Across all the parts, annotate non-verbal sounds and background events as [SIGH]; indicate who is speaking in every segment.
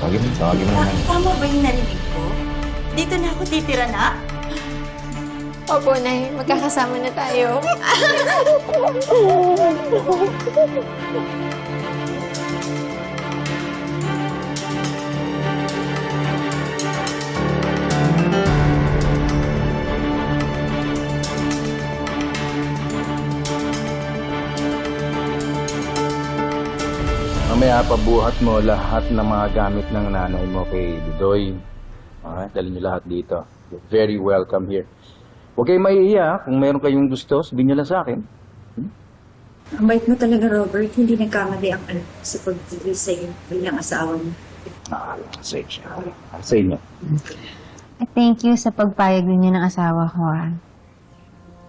Speaker 1: Tawagin mo, tawagin mo.
Speaker 2: Ta- tama ba yung narinig ko? Dito na ako titira na?
Speaker 3: Opo, Nay. Magkakasama na tayo. [LAUGHS]
Speaker 1: Mamaya pabuhat mo lahat ng mga gamit ng nanay mo kay Dudoy. Okay, dalhin niyo lahat dito. You're very welcome here. Huwag kayong mahihiya. Kung meron kayong gusto, sabihin niyo lang sa akin.
Speaker 2: Ang bait mo talaga, Robert. Hindi nagkamali ang anak ko sa pagpili sa'yo bilang asawa mo.
Speaker 1: Ah, sa inyo. Sa inyo.
Speaker 3: Thank you sa pagpayag ninyo ng asawa ko, ah.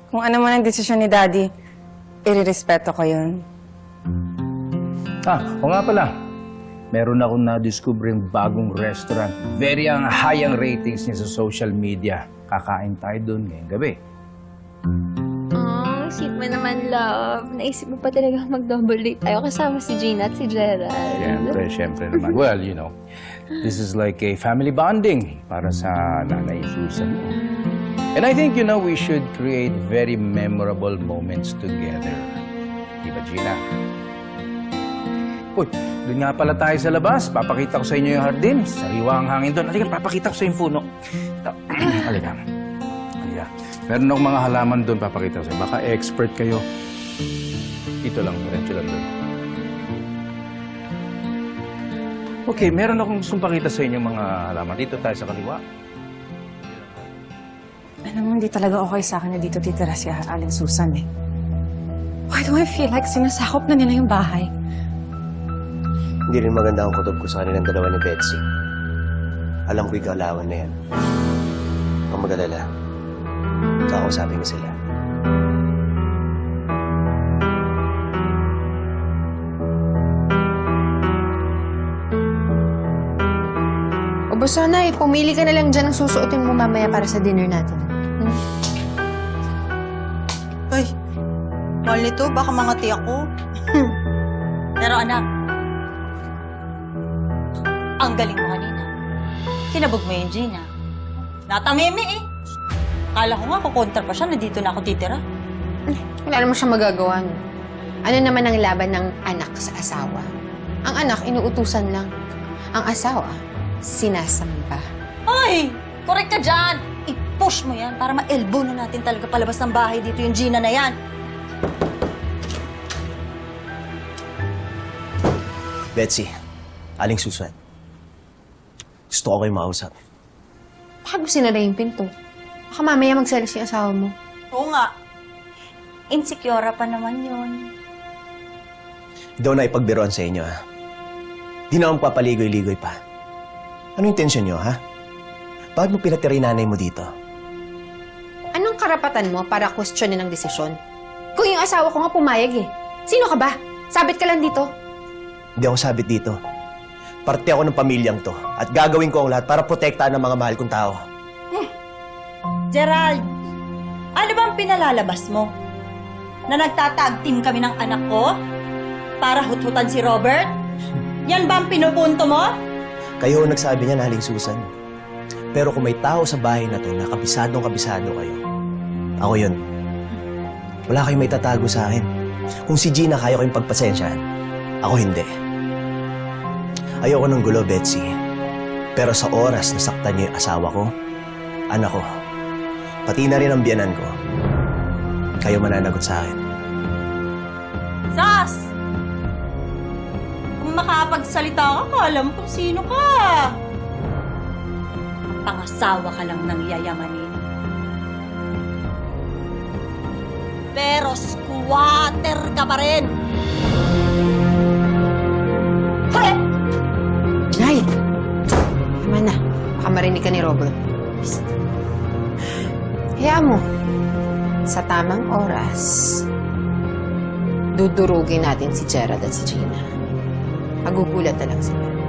Speaker 4: Kung ano man ang desisyon ni Daddy, irirespeto ko yun.
Speaker 1: Ah, o nga pala. Meron akong na-discover yung bagong restaurant. Very ang high ang ratings niya sa social media. Kakain tayo doon ngayong gabi.
Speaker 3: Oh, sweet mo naman, love. Naisip mo pa talaga mag-double date tayo kasama si Gina at si Gerald.
Speaker 1: Siyempre, siyempre naman. Well, you know, this is like a family bonding para sa nanay Susan mo. And I think, you know, we should create very memorable moments together. Di ba, Gina? Uy, doon nga pala tayo sa labas. Papakita ko sa inyo yung hardin. Sariwa ang hangin doon. Halika, papakita ko sa yung puno. [CLEARS THROAT] Halika. Halika. Meron akong mga halaman doon. Papakita ko sa inyo. Baka expert kayo. Dito lang, diretso lang doon. Okay, meron akong gustong pakita sa inyo mga halaman. Dito tayo sa kaliwa.
Speaker 4: Alam mo, hindi talaga okay sa akin na dito titira si Aling Susan eh. Why do I feel like sinasakop na nila yung bahay?
Speaker 5: Hindi rin maganda ang kutob ko sa kanilang dalawa ni Betsy. Alam ko ikaw alawan na yan. Ang mag-alala. Kakausapin ko sila.
Speaker 3: O ba sana eh, pumili ka na lang dyan ang susuotin mo mamaya para sa dinner natin.
Speaker 2: Ay, mahal nito. Baka mangati ako. Pero anak, ang galing mo kanina. Kinabog mo yung Gina. Natameme eh. Akala ko nga kukontra pa siya na dito na ako titira.
Speaker 3: Wala naman siya magagawa. No? Ano naman ang laban ng anak sa asawa? Ang anak, inuutusan lang. Ang asawa, sinasamba.
Speaker 2: Ay! Correct ka dyan! I-push mo yan para ma-elbow na natin talaga palabas ng bahay dito yung Gina na yan.
Speaker 5: Betsy, Aling Susan. Gusto ko kayo makausap.
Speaker 3: Bakit mo sinara yung pinto? Baka mamaya magselos yung asawa mo.
Speaker 2: Oo nga. Insecure pa naman yun.
Speaker 5: Hindi ako na ipagbiroan sa inyo, ha? Di na akong papaligoy-ligoy pa. Ano intensyon nyo, ha? Bakit mo pinatira yung nanay mo dito?
Speaker 3: Anong karapatan mo para questionin ang desisyon? Kung yung asawa ko nga pumayag eh. Sino ka ba? Sabit ka lang dito.
Speaker 5: Hindi ako sabit dito. Parte ako ng pamilyang to at gagawin ko ang lahat para protektahan ang mga mahal kong tao.
Speaker 2: Gerald, ano bang pinalalabas mo? Na nagtatag team kami ng anak ko? Para huthutan si Robert? Yan ba ang pinupunto mo?
Speaker 5: Kayo ang nagsabi niya, Aling Susan. Pero kung may tao sa bahay na to na kabisadong kabisado kayo, ako yun. Wala kayong may tatago sa akin. Kung si Gina kaya ko yung pagpasensyahan, ako hindi. Ayoko ng gulo, Betsy. Pero sa oras na saktan niyo yung asawa ko, anak ko, pati na rin ang biyanan ko, kayo mananagot sa akin.
Speaker 2: Sas! Kung makapagsalita ka, kala mo kung sino ka. Ang pangasawa ka lang ng yayamanin. Pero squatter ka pa rin.
Speaker 3: Marinig ka ni Robert. Kaya mo, sa tamang oras, dudurugin natin si Gerald at si Gina. Magugulat na lang sila.